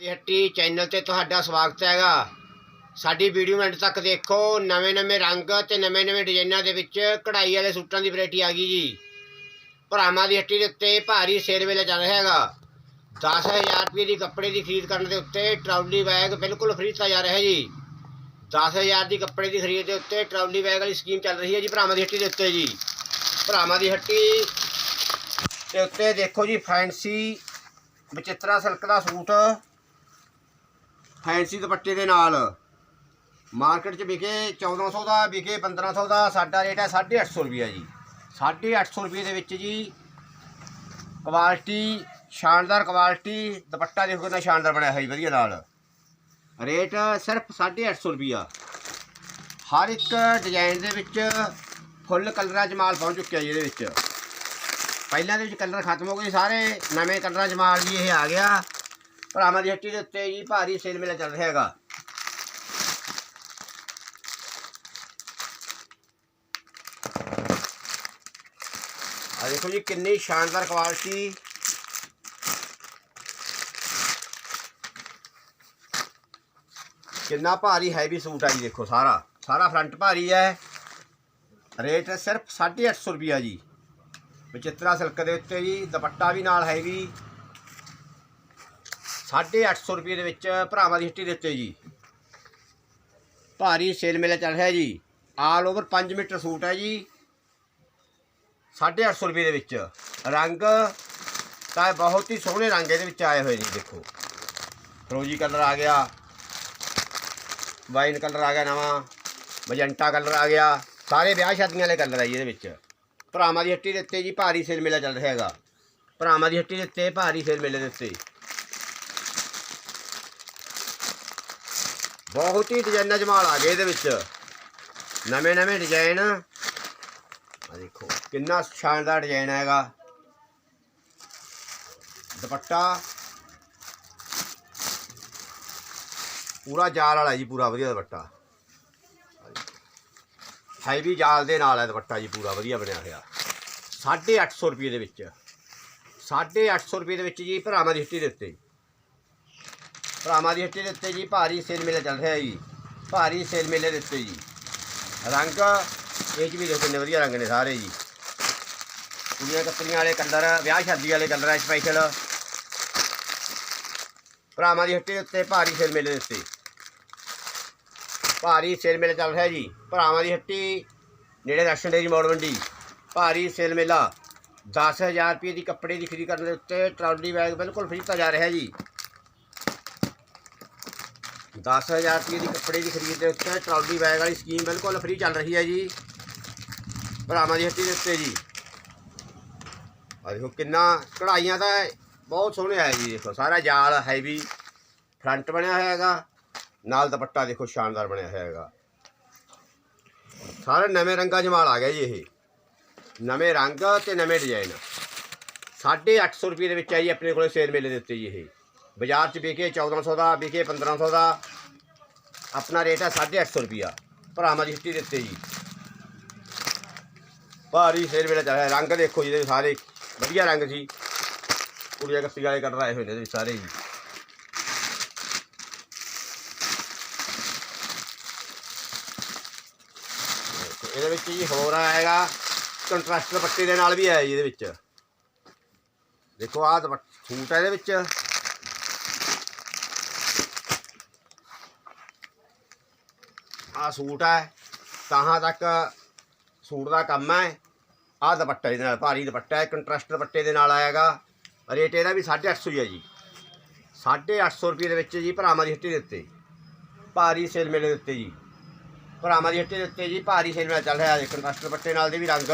ਦੀ ਹੱਟੀ ਚੈਨਲ ਤੇ ਤੁਹਾਡਾ ਸਵਾਗਤ ਹੈਗਾ। ਸਾਡੀ ਵੀਡੀਓ ਐਂਡ ਤੱਕ ਦੇਖੋ ਨਵੇਂ-ਨਵੇਂ ਰੰਗ ਤੇ ਨਵੇਂ-ਨਵੇਂ ਡਿਜ਼ਾਈਨਾਂ ਦੇ ਵਿੱਚ ਕਢਾਈ ਵਾਲੇ ਸੂਟਾਂ ਦੀ ਵੈਰਾਈਟੀ ਆ ਗਈ ਜੀ। ਭਰਾਵਾਂ ਦੀ ਹੱਟੀ ਦੇ ਉੱਤੇ ਭਾਰੀ ਸੇਲ ਵੇਲੇ ਚੱਲ ਰਿਹਾ ਹੈਗਾ। 10000 ਰੁਪਏ ਦੀ ਕੱਪੜੇ ਦੀ ਖਰੀਦ ਕਰਨ ਦੇ ਉੱਤੇ ਟਰਾਲੀ ਬੈਗ ਬਿਲਕੁਲ ਫ੍ਰੀ ਦਿੱਤਾ ਜਾ ਰਿਹਾ ਹੈ ਜੀ 10000 ਦੀ ਕੱਪੜੇ ਦੀ ਖਰੀਦ ਦੇ ਉੱਤੇ ਟਰਾਲੀ ਬੈਗ ਵਾਲੀ ਸਕੀਮ ਚੱਲ ਰਹੀ ਹੈ ਜੀ ਭਰਾਵਾਂ ਦੀ ਹੱਟੀ ਦੇ ਉੱਤੇ ਜੀ। ਭਰਾਵਾਂ ਦੀ ਹੱਟੀ ਦੇ ਉੱਤੇ ਦੇਖੋ ਜੀ, ਫੈਂਸੀ ਬਚਿੱਤਰਾ ਸਿਲਕ ਦਾ ਸੂਟ। ਫੈਂਸੀ ਦੁਪੱਟੇ ਦੇ ਨਾਲ। ਮਾਰਕੀਟ 'ਚ ਵਿਕੇ 1400 ਦਾ, ਵਿਕੇ 1500 ਦਾ, ਸਾਡਾ ਰੇਟ ਹੈ 850 ਰੁਪਿਆ ਜੀ। 850 ਰੁਪਏ ਦੇ ਵਿੱਚ ਜੀ ਕੁਆਲਿਟੀ, ਸ਼ਾਨਦਾਰ ਕੁਆਲਿਟੀ, ਦੁਪੱਟਾ ਦੇਖੋ ਕਿੰਨਾ ਸ਼ਾਨਦਾਰ ਬਣਿਆ ਹੈ ਜੀ, ਵਧੀਆ ਨਾਲ। ਰੇਟ ਸਿਰਫ 850 ਰੁਪਿਆ ਹਰ ਇੱਕ ਡਿਜ਼ਾਈਨ ਦੇ ਵਿੱਚ ਫੁੱਲ ਕਲਰਾਂ 'ਚ ਮਾਲ ਪਹੁੰਚ ਚੁੱਕਿਆ ਜੀ ਇਹਦੇ ਵਿੱਚ। ਪਹਿਲਾਂ ਦੇ ਵਿੱਚ ਕਲਰ ਖਤਮ ਹੋ ਗਏ ਸਾਰੇ, ਨਵੇਂ ਕਲਰਾਂ 'ਚ ਮਾਲ ਜੀ ਇਹ ਆ ਗਿਆ। ਭਰਾਵਾਂ ਦੀ ਹੱਟੀ ਦੇ ਉੱਤੇ ਜੀ ਭਾਰੀ ਸੇਲ ਮੇਲਾ ਚੱਲ ਰਿਹਾ ਹੈਗਾ। ਆ ਦੇਖੋ ਜੀ ਕਿੰਨੀ ਸ਼ਾਨਦਾਰ ਕੁਆਲਿਟੀ। ਕਿੰਨਾ ਭਾਰੀ ਹੈਵੀ ਸੂਟ ਆ ਜੀ ਦੇਖੋ ਸਾਰਾ। ਸਾਰਾ ਫਰੰਟ ਭਾਰੀ ਹੈ। ਰੇਟ ਸਿਰਫ 850 ਰੁਪਿਆ ਜੀ। ਬਚਿੱਤਰਾ ਸਿਲਕ ਦੇ ਉੱਤੇ ਜੀ, ਦੁਪੱਟਾ ਵੀ ਨਾਲ ਹੈਵੀ। 850 ਰੁਪਏ ਦੇ ਵਿੱਚ ਭਰਾਵਾਂ ਦੀ ਹੱਟੀ ਦੇ ਉੱਤੇ ਜੀ। ਭਾਰੀ ਸੇਲ ਮੇਲਾ ਚੱਲ ਰਿਹਾ ਜੀ। ਆਲ ਓਵਰ 5 ਮੀਟਰ ਸੂਟ ਹੈ ਜੀ। 850 ਰੁਪਏ ਦੇ ਵਿੱਚ ਰੰਗ ਤਾਂ ਬਹੁਤ ਹੀ ਸੋਹਣੇ ਰੰਗ ਇਹਦੇ ਵਿੱਚ ਆਏ ਹੋਏ ਜੀ, ਦੇਖੋ। ਫਰੋਜੀ ਕਲਰ ਆ ਗਿਆ। ਵਾਈਨ ਕਲਰ ਆ ਗਿਆ ਨਵਾਂ। ਮਜੰਟਾ ਕਲਰ ਆ ਗਿਆ। ਸਾਰੇ ਵਿਆਹ ਸ਼ਾਦੀਆਂ ਵਾਲੇ ਕਲਰ ਆਈ ਇਹਦੇ ਵਿੱਚ। ਭਰਾਵਾਂ ਦੀ ਹੱਟੀ ਦੇ ਉੱਤੇ ਜੀ ਭਾਰੀ ਸੇਲ ਮੇਲਾ ਚੱਲ ਰਿਹਾ ਹੈਗਾ। ਭਰਾਵਾਂ ਦੀ ਹੱਟੀ ਦੇ ਉੱਤੇ, ਭਾਰੀ ਸੇਲ ਮੇਲੇ ਦੇ ਉੱਤੇ। ਬਹੁਤ ਹੀ ਡਿਜ਼ਾਈਨਾਂ ਜਮਾਲ ਆ ਗਏ ਇਹਦੇ ਵਿੱਚ। ਨਵੇਂ ਨਵੇਂ ਡਿਜ਼ਾਈਨ ਆ ਦੇਖੋ, ਕਿੰਨਾ ਸ਼ਾਨਦਾਰ ਡਿਜ਼ਾਈਨ ਹੈਗਾ ਦੁਪੱਟਾ। ਪੂਰਾ ਜਾਲ ਵਾਲਾ ਜੀ, ਪੂਰਾ ਵਧੀਆ ਦੁਪੱਟਾ। ਹੈਵੀ ਜਾਲ ਦੇ ਨਾਲ ਹੈ ਦੁਪੱਟਾ ਜੀ, ਪੂਰਾ ਵਧੀਆ ਬਣਿਆ ਹੋਇਆ। 850 ਰੁਪਏ ਦੇ ਵਿੱਚ। 850 ਰੁਪਏ ਦੇ ਵਿੱਚ ਜੀ, ਭਰਾਵਾਂ ਦੀ ਹੱਟੀ ਦੇ ਉੱਤੇ। ਭਰਾਵਾਂ ਦੀ ਹੱਟੀ ਦੇ ਉੱਤੇ ਜੀ ਭਾਰੀ ਸੇਲ ਮੇਲਾ ਚੱਲ ਰਿਹਾ ਜੀ। ਭਾਰੀ ਸੇਲ ਮੇਲੇ ਦੇ ਉੱਤੇ ਜੀ। ਰੰਗ ਇਹ 'ਚ ਵੀ ਦੇਖੋ ਕਿੰਨੇ ਵਧੀਆ ਰੰਗ ਨੇ ਸਾਰੇ ਜੀ। ਕੁੜੀਆਂ ਕੱਪੜੀਆਂ ਵਾਲੇ ਕਲਰ ਵਿਆਹ ਸ਼ਾਦੀ ਵਾਲੇ ਕਲਰ ਹੈ ਸਪੈਸ਼ਲ ਭਰਾਵਾਂ ਦੀ ਹੱਟੀ ਦੇ ਉੱਤੇ ਭਾਰੀ ਸੇਲ ਮੇਲੇ ਦੇ ਉੱਤੇ। ਭਾਰੀ ਸੇਲ ਮੇਲਾ ਚੱਲ ਰਿਹਾ ਜੀ। ਭਰਾਵਾਂ ਦੀ ਹੱਟੀ ਨੇੜੇ ਦਰਸ਼ਨ ਡੇਰੀ ਮੋੜ ਮੰਡੀ। ਭਾਰੀ ਸੇਲ ਮੇਲਾ। 10000 ਰੁਪਏ ਦੀ ਕੱਪੜੇ ਦੀ ਖਰੀਦ ਕਰਨ ਦੇ ਉੱਤੇ ਟਰਾਲੀ ਬੈਗ ਬਿਲਕੁਲ ਫ੍ਰੀ ਦਿੱਤਾ ਜਾ ਰਿਹਾ ਜੀ। 10000 ਰੁਪਏ ਦੀ ਕੱਪੜੇ ਦੀ ਖਰੀਦ ਦੇ ਉੱਤੇ ਟਰਾਲੀ ਬੈਗ ਵਾਲੀ ਸਕੀਮ ਬਿਲਕੁਲ ਫ੍ਰੀ ਚੱਲ ਰਹੀ ਹੈ ਜੀ। ਭਰਾਵਾਂ ਦੀ ਹੱਟੀ ਦੇ ਉੱਤੇ ਜੀ। ਆ ਦੇਖੋ ਕਿੰਨਾ ਕਢਾਈਆਂ ਤਾਂ ਬਹੁਤ ਸੋਹਣੇ ਆਏ ਜੀ, ਦੇਖੋ ਸਾਰਾ ਜਾਲ ਹੈਵੀ ਫਰੰਟ ਬਣਿਆ ਹੋਇਆ ਹੈਗਾ, ਨਾਲ ਦੁਪੱਟਾ ਦੇਖੋ ਸ਼ਾਨਦਾਰ ਬਣਿਆ ਹੋਇਆ ਹੈਗਾ। ਸਾਰੇ ਨਵੇਂ ਰੰਗਾਂ ਜਮਾਲ ਆ ਗਿਆ ਜੀ ਇਹ। ਨਵੇਂ ਰੰਗ ਤੇ ਨਵੇਂ ਡਿਜ਼ਾਈਨ 850 ਰੁਪਏ ਦੇ ਵਿੱਚ ਆ ਜੀ ਆਪਣੇ ਕੋਲੇ ਸੇਲ ਮੇਲੇ ਦੇ ਉੱਤੇ ਜੀ ਇਹ। ਬਾਜ਼ਾਰ 'ਚ ਵਿਕੇ 1400 ਦਾ, ਵਿਕੇ 1500 ਦਾ। ਆਪਣਾ ਰੇਟ ਹੈ 850 ਰੁਪਿਆ ਭਰਾਵਾਂ ਦੀ ਹੱਟੀ ਦਿੱਤੇ ਜੀ। ਭਾਰੀ ਸੇਲ ਮੇਲਾ ਚੱਲ ਰਿਹਾ ਰੰਗ ਦੇਖੋ ਜਿਹਦੇ ਸਾਰੇ ਵਧੀਆ ਰੰਗ ਸੀ। ਕੁੜੀਆਂ ਕੱਤੀ ਵਾਲੇ ਕੱਢ ਆਏ ਹੋਏ ਨੇ ਇਹਦੇ ਵਿੱਚ ਸਾਰੇ ਜੀ। ਇਹਦੇ ਵਿੱਚ ਜੀ ਹੋਰ ਆਏਗਾ, ਕੰਟਰਾਸਟ ਦੁਪੱਟੇ ਦੇ ਨਾਲ ਵੀ ਆਇਆ ਜੀ ਇਹਦੇ ਵਿੱਚ। ਦੇਖੋ ਆਹ ਦੁਪੱਟ ਸੂਟ ਹੈ ਇਹਦੇ ਵਿੱਚ। ਆਹ ਸੂਟ ਹੈ ਤਾਹਾਂ ਤੱਕ ਸੂਟ ਦਾ ਕੰਮ ਹੈ ਆਹ ਦੁਪੱਟਾ ਇਹਦੇ ਨਾਲ, ਭਾਰੀ ਦੁਪੱਟਾ ਹੈ ਕੰਟਰਾਸਟ ਦੁਪੱਟੇ ਦੇ ਨਾਲ ਆਏਗਾ ਰੇਟ ਇਹਦਾ ਵੀ 850 ਹੀ ਹੈ ਜੀ। 850 ਰੁਪਏ ਦੇ ਵਿੱਚ ਜੀ ਭਰਾਵਾਂ ਦੀ ਹੱਟੀ ਦੇ ਉੱਤੇ। ਭਾਰੀ ਸੇਲ ਮੇਲੇ ਦੇ ਉੱਤੇ ਜੀ। ਭਰਾਵਾਂ ਦੀ ਹੱਟੀ ਦੇ ਉੱਤੇ ਜੀ ਭਾਰੀ ਸੇਲ ਮੇਲਾ ਚੱਲ ਰਿਹਾ ਹੈ ਕੰਟਰਾਸਟ ਦੁਪੱਟੇ ਨਾਲ ਦੇ ਵੀ ਰੰਗ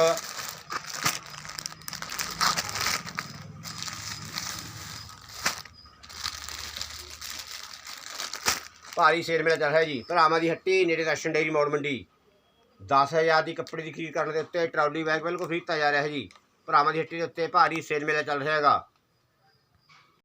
ਭਾਰੀ ਸੇਲ ਮੇਲਾ ਚੱਲ ਰਿਹਾ ਜੀ। ਭਰਾਵਾਂ ਦੀ ਹੱਟੀ, ਨੇੜੇ ਦਰਸ਼ਨ ਡੇਰੀ ਮੋੜ ਮੰਡੀ। 10000 ਦੀ ਕੱਪੜੇ ਦੀ ਖਰੀਦ ਕਰਨ ਦੇ ਉੱਤੇ ਟਰਾਲੀ ਬੈਗ ਬਿਲਕੁਲ ਫ੍ਰੀ ਦਿੱਤਾ ਜਾ ਰਿਹਾ ਹੈ ਜੀ। ਭਰਾਵਾਂ ਦੀ ਹੱਟੀ ਦੇ ਉੱਤੇ ਭਾਰੀ ਸੇਲ ਮੇਲਾ ਚੱਲ ਰਿਹਾ ਹੈਗਾ।